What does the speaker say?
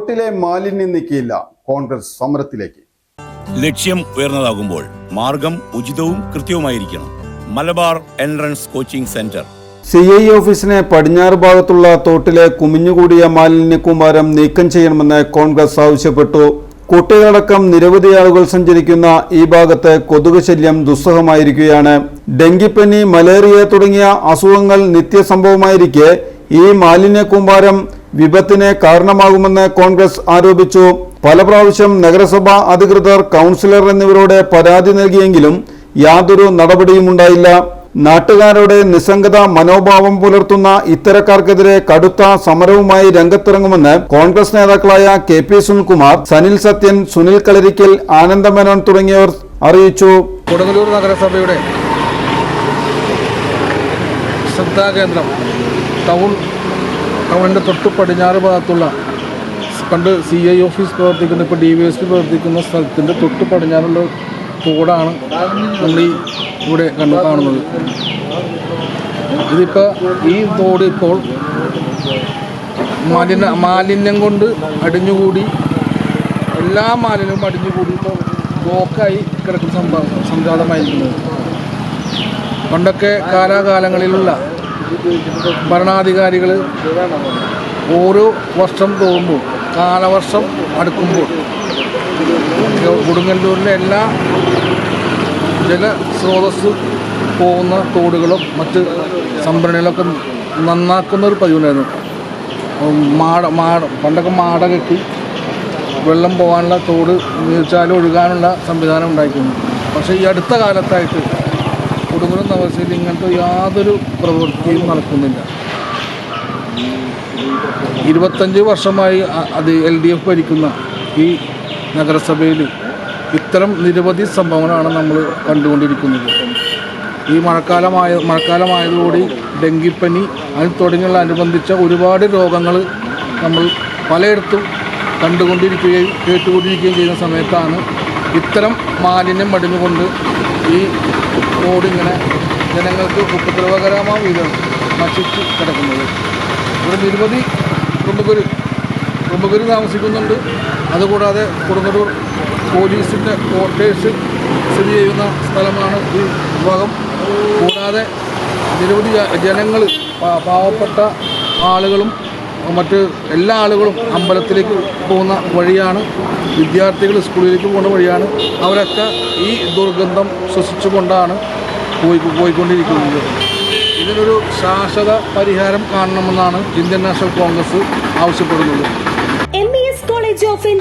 തോട്ടിലെ മാലിന്യം നീക്കിയില്ല കോൺഗ്രസ് സമരത്തിലേക്ക്. ലക്ഷ്യം ഉയർന്നതാകുമ്പോൾ മാർഗം ഉചിതവും കൃത്യവുമായിരിക്കണം. Malabar entrance coaching centre. C I ഓഫീസിനെ പടിഞ്ഞാറ് ഭാഗത്തുള്ള തോട്ടിലെ കുമിഞ്ഞുകൂടിയ മാലിന്യ കൂമ്പാരം നീക്കം ചെയ്യണമെന്ന് കോൺഗ്രസ് ആവശ്യപ്പെട്ടു. കുട്ടികളടക്കം നിരവധി ആളുകൾ സഞ്ചരിക്കുന്ന ഈ ഭാഗത്ത് കൊതുക് ശല്യം ദുസ്സഹമായിരിക്കുകയാണ്. ഡെങ്കിപ്പനി മലേറിയ തുടങ്ങിയ അസുഖങ്ങൾ നിത്യസംഭവമായിരിക്കെ ഈ മാലിന്യ കൂമ്പാരം വിപത്തിന് കാരണമാകുമെന്ന് കോൺഗ്രസ് ആരോപിച്ചു. പല പ്രാവശ്യം നഗരസഭാ അധികൃതർ കൗൺസിലർ എന്നിവരോട് പരാതി നൽകിയെങ്കിലും യാതൊരു നടപടിയും ഉണ്ടായില്ല. നാട്ടുകാരുടെ നിസ്സംഗത മനോഭാവം പുലർത്തുന്ന ഇത്തരക്കാർക്കെതിരെ കടുത്ത സമരവുമായി രംഗത്തിറങ്ങുമെന്ന് കോൺഗ്രസ് നേതാക്കളായ കെ പി സുനിൽകുമാർ സനിൽ സത്യൻ സുനിൽ കളരിക്കൽ ആനന്ദമേനോൻ തുടങ്ങിയവർ അറിയിച്ചു. കൊടുങ്ങല്ലൂർ നഗരസഭയുടെ ശ്രദ്ധാകേന്ദ്രം ടൗൺ ടൗണിന്റെ തൊട്ട് പടിഞ്ഞാറ് ഭാഗത്തുള്ള പണ്ട് സി ഐ ഓഫീസ് പ്രവർത്തിക്കുന്ന ഇപ്പോൾ ഡി വി എസ് പി പ്രവർത്തിക്കുന്ന സ്ഥലത്തിന്റെ തൊട്ട് പടിഞ്ഞാറുള്ള തോടാണ് നമ്മൾ ഈ ഇവിടെ കണ്ടു കാണുന്നത്. ഇതിപ്പോൾ ഈ തോട് ഇപ്പോൾ മാലിന്യ മാലിന്യം കൊണ്ട് അടിഞ്ഞുകൂടി എല്ലാ മാലിന്യവും അടിഞ്ഞുകൂടി ഇപ്പോൾ ബ്ലോക്കായി കിടക്കുന്ന സംഭവം സംജാതമായിരിക്കുന്നത് പണ്ടൊക്കെ കാലാകാലങ്ങളിലുള്ള ഭരണാധികാരികൾ ഓരോ വർഷം തോന്നുമ്പോൾ കാലവർഷം അടുക്കുമ്പോൾ. കൊടുങ്ങല്ലൂരിലെ എല്ലാ ജലസ്രോതസ് പോകുന്ന തോടുകളും മറ്റ് സംഭരണികളൊക്കെ നന്നാക്കുന്ന ഒരു പതിവുണ്ടായിരുന്നു മാട മാട പണ്ടൊക്കെ മാട കെട്ടി വെള്ളം പോകാനുള്ള തോട് നീർച്ചാലും ഒഴുകാനുള്ള സംവിധാനം ഉണ്ടായിക്കുന്നു പക്ഷേ ഈ അടുത്ത കാലത്തായിട്ട് കൊടുങ്ങല്ലൂർ നഗരസഭയിൽ ഇങ്ങനത്തെ യാതൊരു പ്രവൃത്തിയും നടക്കുന്നില്ല. ഇരുപത്തഞ്ച് വർഷമായി അത് എൽ ഡി എഫ് ഭരിക്കുന്ന ഈ നഗരസഭയിൽ ഇത്തരം നിരവധി സംഭവങ്ങളാണ് നമ്മൾ കണ്ടുകൊണ്ടിരിക്കുന്നത്. ഈ മഴക്കാലമായ മഴക്കാലമായതോടുകൂടി ഡെങ്കിപ്പനി അതിന് തുടങ്ങിയുള്ള അനുബന്ധിച്ച ഒരുപാട് രോഗങ്ങൾ നമ്മൾ പലയിടത്തും കണ്ടുകൊണ്ടിരിക്കുകയും കേട്ടുകൊണ്ടിരിക്കുകയും ചെയ്യുന്ന സമയത്താണ് ഇത്തരം മാലിന്യം അടിഞ്ഞുകൊണ്ട് ഈ റോഡിങ്ങനെ ജനങ്ങൾക്ക് ഉപദ്രവകരമായ വിധം നശിച്ച് കിടക്കുന്നത്. ഇവിടെ നിരവധി പ്രമുഖർ പ്രമുഖർ താമസിക്കുന്നുണ്ട്. അതുകൂടാതെ കൊടുങ്ങല്ലൂർ പോലീസിന്റെ ക്വാർട്ടേഴ്സ് സ്ഥിതി ചെയ്യുന്ന സ്ഥലമാണ് ഈ വിഭാഗം. കൂടാതെ നിരവധി ജനങ്ങൾ പാവപ്പെട്ട ആളുകളും മറ്റ് എല്ലാ ആളുകളും അമ്പലത്തിലേക്ക് പോകുന്ന വഴിയാണ് വിദ്യാർത്ഥികൾ സ്കൂളിലേക്ക് പോകുന്ന വഴിയാണ്. അവരൊക്കെ ഈ ദുർഗന്ധം ശ്വസിച്ചുകൊണ്ടാണ് പോയി പോയിക്കൊണ്ടിരിക്കുന്നത്. ഇതിനൊരു ശാശ്വത പരിഹാരം കാണണമെന്നാണ് ഇന്ത്യൻ നാഷണൽ കോൺഗ്രസ് ആവശ്യപ്പെടുന്നത്.